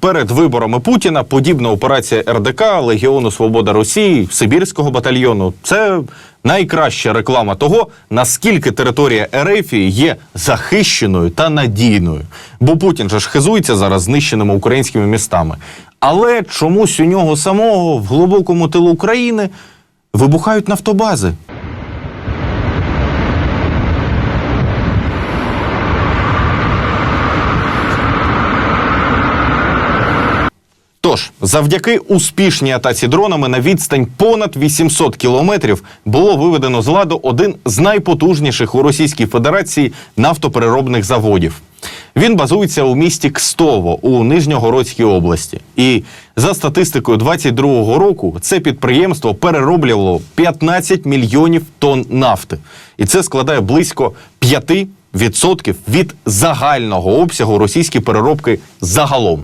Перед виборами Путіна подібна операція РДК Легіону Свобода Росії, Сибірського батальйону це найкраща реклама того, наскільки територія Ерефії є захищеною та надійною. Бо Путін же ж хизується зараз знищеними українськими містами. Але чомусь у нього самого в глибокому тилу України вибухають нафтобази. Тож, завдяки успішній атаці дронами на відстань понад 800 кілометрів було виведено з ладу один з найпотужніших у Російській Федерації нафтопереробних заводів. Він базується у місті Кстово у Нижньогородській області. І за статистикою 22-го року це підприємство перероблювало 15 мільйонів тонн нафти. І це складає близько 5% від загального обсягу російської переробки загалом.